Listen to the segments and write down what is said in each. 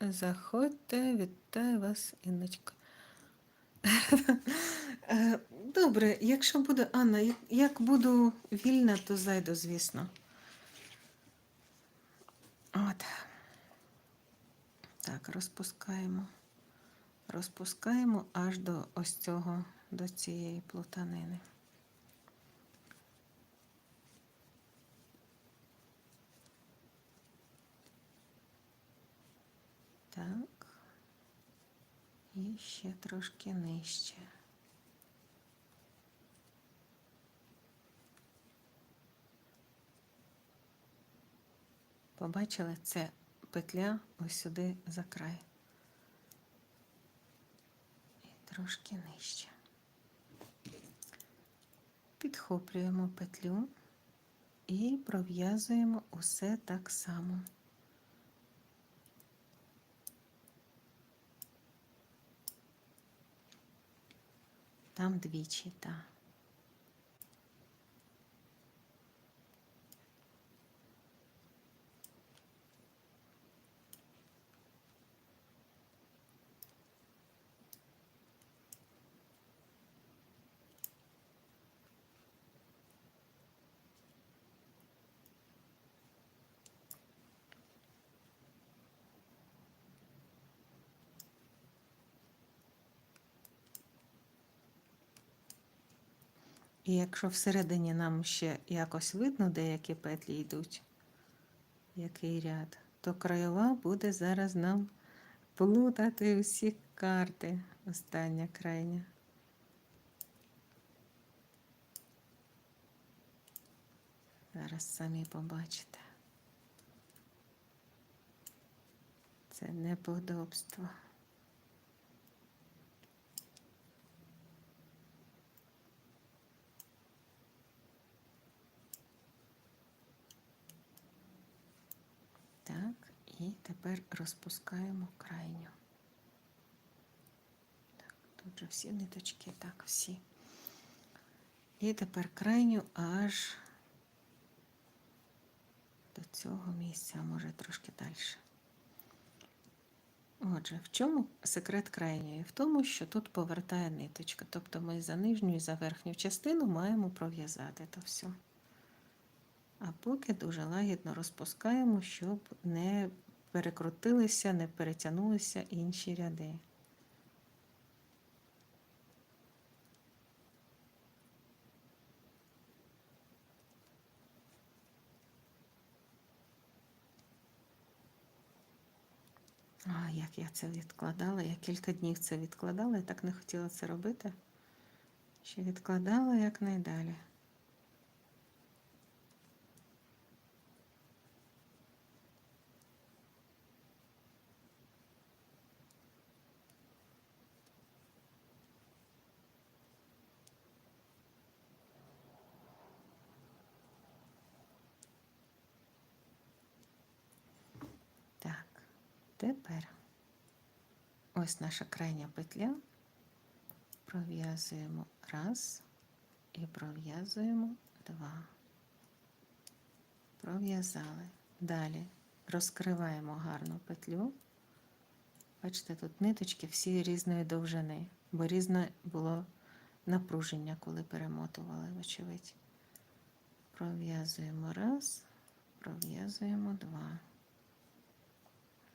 заходьте, вітаю вас, Інночка. Е, Добре, якщо буде Анна, як- буду вільна, то зайду, звісно. От. Так, розпускаємо. Розпускаємо аж до ось цього, до цієї плутанини. Так. І ще трошки нижче. Побачили, це петля ось сюди за край. І трошки нижче. Підхоплюємо петлю і пров'язуємо усе так само. Там двічі, так. І якщо всередині нам ще якось видно, деякі петлі йдуть, який ряд, то краєва буде зараз нам плутати усі карти. Остання крайня. Зараз самі побачите. Це неподобство. Так, і тепер розпускаємо крайню. Так, тут же всі ниточки, так, всі. І тепер крайню аж до цього місця, а може трошки далі. Отже, в чому секрет крайньої? В тому, що тут повертає ниточка. Тобто ми за нижню і за верхню частину маємо пров'язати то все. А поки дуже лагідно розпускаємо, щоб не перекрутилися, не перетягнулися інші ряди. А, як я це відкладала, я кілька днів це відкладала, я так не хотіла це робити. Ще відкладала якнайдалі. Так, тепер ось наша крайня петля. Пров'язуємо раз і пров'язуємо два. Пров'язали. Далі розкриваємо гарну петлю. Бачите, тут ниточки всі різної довжини, бо різне було напруження, коли перемотували, вочевидь. Пров'язуємо раз, пров'язуємо два.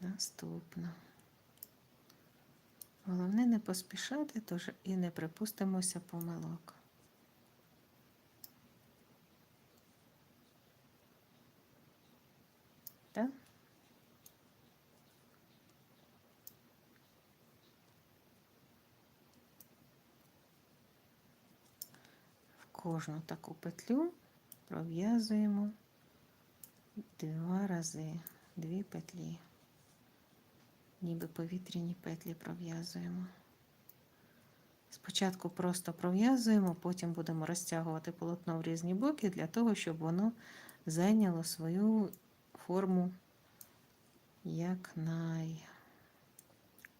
Наступно. Головне не поспішати, тож і не припустимося помилок. Так? В кожну таку петлю пров'язуємо два рази, дві петлі ніби повітряні петлі пров'язуємо. Спочатку просто пров'язуємо, потім будемо розтягувати полотно в різні боки для того, щоб воно зайняло свою форму як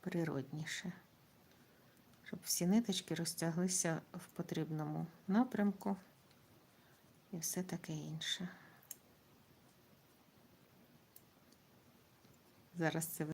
найприродніше. Щоб всі ниточки розтяглися в потрібному напрямку і все таке інше. Зараз це